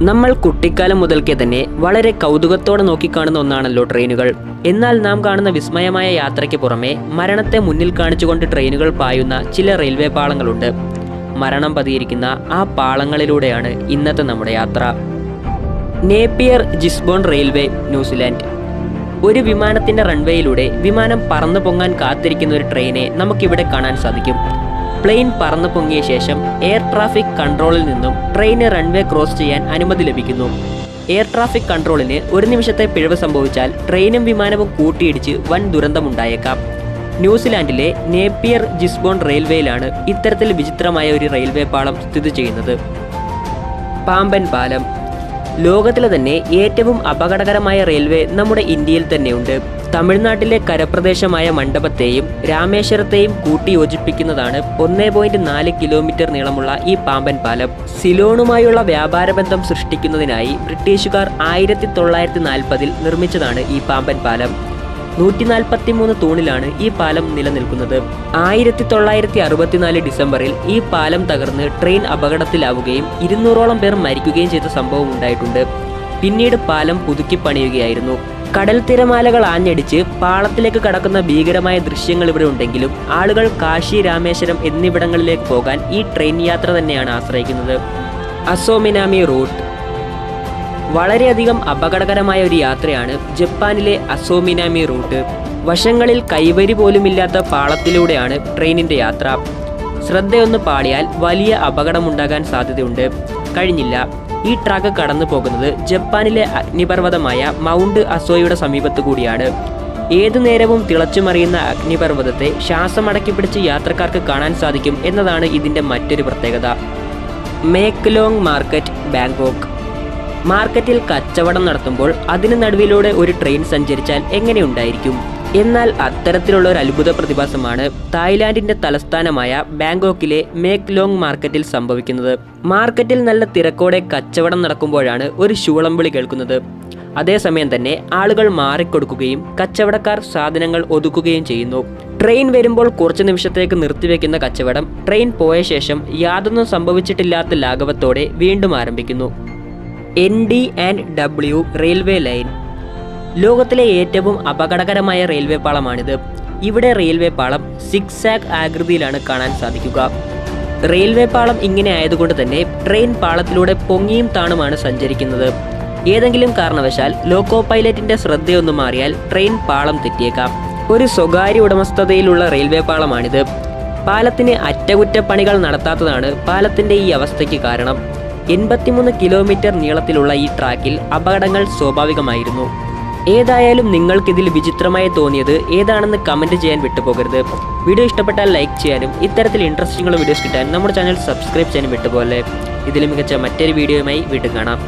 നമ്മൾ കുട്ടിക്കാലം മുതൽക്കേ തന്നെ വളരെ കൗതുകത്തോടെ നോക്കിക്കാണുന്ന ഒന്നാണല്ലോ ട്രെയിനുകൾ. എന്നാൽ നാം കാണുന്ന വിസ്മയമായ യാത്രയ്ക്ക് പുറമെ മരണത്തെ മുന്നിൽ കാണിച്ചുകൊണ്ട് ട്രെയിനുകൾ പായുന്ന ചില റെയിൽവേ പാളങ്ങളുണ്ട്. മരണം പതിയിരിക്കുന്ന ആ പാളങ്ങളിലൂടെയാണ് ഇന്നത്തെ നമ്മുടെ യാത്ര. Napier Gisborne railway New Zealand. ഒരു വിമാനത്തിന്റെ റൺവേയിലൂടെ വിമാനം പറന്നു പൊങ്ങാൻ കാത്തിരിക്കുന്ന ഒരു ട്രെയിനെ നമുക്കിവിടെ കാണാൻ സാധിക്കും. പ്ലെയിൻ പറന്നു പൊങ്ങിയ ശേഷം എയർ ട്രാഫിക് കൺട്രോളിൽ നിന്നും ട്രെയിന് റൺവേ ക്രോസ് ചെയ്യാൻ അനുമതി ലഭിക്കുന്നു. എയർ ട്രാഫിക് കൺട്രോളിന് ഒരു നിമിഷത്തെ പിഴവ് സംഭവിച്ചാൽ ട്രെയിനും വിമാനവും കൂട്ടിയിടിച്ച് വൻ ദുരന്തമുണ്ടായേക്കാം. ന്യൂസിലാൻഡിലെ നേപ്പിയർ ജിസ്ബോൺ റെയിൽവേയിലാണ് ഇത്തരത്തിൽ വിചിത്രമായ ഒരു റെയിൽവേ പാളം സ്ഥിതി ചെയ്യുന്നത്. പാമ്പൻ പാലം ലോകത്തിലെ തന്നെ ഏറ്റവും അപകടകരമായ റെയിൽവേ നമ്മുടെ ഇന്ത്യയിൽ തന്നെയുണ്ട്. തമിഴ്നാട്ടിലെ കരപ്രദേശമായ മണ്ഡപത്തെയും രാമേശ്വരത്തെയും കൂട്ടിയോജിപ്പിക്കുന്നതാണ് ഒന്നേ പോയിന്റ് നാല് കിലോമീറ്റർ നീളമുള്ള ഈ പാമ്പൻ പാലം. സിലോണുമായുള്ള വ്യാപാര ബന്ധം സൃഷ്ടിക്കുന്നതിനായി ബ്രിട്ടീഷുകാർ ആയിരത്തി തൊള്ളായിരത്തി നാൽപ്പതിൽ നിർമ്മിച്ചതാണ് ഈ പാമ്പൻ പാലം. നൂറ്റി നാൽപ്പത്തി മൂന്ന് തൂണിലാണ് ഈ പാലം നിലനിൽക്കുന്നത്. ആയിരത്തി തൊള്ളായിരത്തി അറുപത്തിനാല് ഡിസംബറിൽ ഈ പാലം തകർന്ന് ട്രെയിൻ അപകടത്തിലാവുകയും ഇരുന്നൂറോളം പേർ മരിക്കുകയും ചെയ്ത സംഭവം ഉണ്ടായിട്ടുണ്ട്. പിന്നീട് പാലം പുതുക്കി പണിയുകയായിരുന്നു. കടൽ തിരമാലകൾ ആഞ്ഞടിച്ച് പാളത്തിലേക്ക് കടക്കുന്ന ഭീകരമായ ദൃശ്യങ്ങൾ ഇവിടെ ഉണ്ടെങ്കിലും ആളുകൾ കാശി രാമേശ്വരം എന്നിവിടങ്ങളിലേക്ക് പോകാൻ ഈ ട്രെയിൻ യാത്ര തന്നെയാണ് ആശ്രയിക്കുന്നത്. അസോമിനാമി റൂട്ട് വളരെയധികം അപകടകരമായ ഒരു യാത്രയാണ് ജപ്പാനിലെ അസോമിനാമി റൂട്ട്. വശങ്ങളിൽ കൈവരി പോലുമില്ലാത്ത പാളത്തിലൂടെയാണ് ട്രെയിനിന്റെ യാത്ര. ശ്രദ്ധയൊന്ന് പാളിയാൽ വലിയ അപകടമുണ്ടാകാൻ സാധ്യതയുണ്ട്. കഴിഞ്ഞില്ല. ഈ ട്രാക്ക് കടന്നു പോകുന്നത് ജപ്പാനിലെ അഗ്നിപർവതമായ മൗണ്ട് അസോയുടെ സമീപത്തു കൂടിയാണ്. ഏതു നേരവും തിളച്ചുമറിയുന്ന അഗ്നിപർവതത്തെ ശ്വാസമടക്കി പിടിച്ച് യാത്രക്കാർക്ക് കാണാൻ സാധിക്കും എന്നതാണ് ഇതിന്റെ മറ്റൊരു പ്രത്യേകത. Maeklong market Bangkok. മാർക്കറ്റിൽ കച്ചവടം നടത്തുമ്പോൾ അതിന് നടുവിലൂടെ ഒരു ട്രെയിൻ സഞ്ചരിച്ചാൽ എങ്ങനെയുണ്ടായിരിക്കും എന്നാൽ അത്തരത്തിലുള്ള ഒരു അത്ഭുത പ്രതിഭാസമാണ് തായ്ലാന്റിന്റെ തലസ്ഥാനമായ ബാങ്കോക്കിലെ മേക്ക് ലോങ് മാർക്കറ്റിൽ സംഭവിക്കുന്നത്. മാർക്കറ്റിൽ നല്ല തിരക്കോടെ കച്ചവടം നടക്കുമ്പോഴാണ് ഒരു ശൂളംവിളി കേൾക്കുന്നത്. അതേസമയം തന്നെ ആളുകൾ മാറിക്കൊടുക്കുകയും കച്ചവടക്കാർ സാധനങ്ങൾ ഒതുക്കുകയും ചെയ്യുന്നു. ട്രെയിൻ വരുമ്പോൾ കുറച്ച് നിമിഷത്തേക്ക് നിർത്തിവെക്കുന്ന കച്ചവടം ട്രെയിൻ പോയ ശേഷം യാതൊന്നും സംഭവിച്ചിട്ടില്ലാത്ത ലാഘവത്തോടെ വീണ്ടും ആരംഭിക്കുന്നു. N D and W railway line ലോകത്തിലെ ഏറ്റവും അപകടകരമായ റെയിൽവേ പാളമാണിത്. ഇവിടെ റെയിൽവേ പാളം സിക്സ് ആകൃതിയിലാണ് കാണാൻ സാധിക്കുക. റെയിൽവേ പാളം ഇങ്ങനെ ആയതുകൊണ്ട് തന്നെ ട്രെയിൻ പാളത്തിലൂടെ പൊങ്ങിയും താണുമാണ് സഞ്ചരിക്കുന്നത്. ഏതെങ്കിലും കാരണവശാൽ ലോക്കോ പൈലറ്റിന്റെ ശ്രദ്ധയൊന്നു മാറിയാൽ ട്രെയിൻ പാളം തെറ്റിയേക്കാം. ഒരു സ്വകാര്യ ഉടമസ്ഥതയിലുള്ള റെയിൽവേ പാളമാണിത്. പാലത്തിന് അറ്റകുറ്റപ്പണികൾ നടത്താത്തതാണ് പാലത്തിന്റെ ഈ അവസ്ഥയ്ക്ക് കാരണം. എൺപത്തിമൂന്ന് കിലോമീറ്റർ നീളത്തിലുള്ള ഈ ട്രാക്കിൽ അപകടങ്ങൾ സ്വാഭാവികമായിരുന്നു. ഏതായാലും നിങ്ങൾക്കിതിൽ വിചിത്രമായി തോന്നിയത് ഏതാണെന്ന് കമന്റ് ചെയ്യാൻ വിട്ടുപോകരുത്. വീഡിയോ ഇഷ്ടപ്പെട്ടാൽ ലൈക്ക് ചെയ്യാനും ഇത്തരത്തിൽ ഇൻട്രസ്റ്റിംഗ് ഉള്ള വീഡിയോസ് കിട്ടാൻ നമ്മുടെ ചാനൽ സബ്സ്ക്രൈബ് ചെയ്യാനും വിട്ടുപോലെ ഇതിൽ മികച്ച മറ്റൊരു വീഡിയോയുമായി വീണ്ടും കാണാം.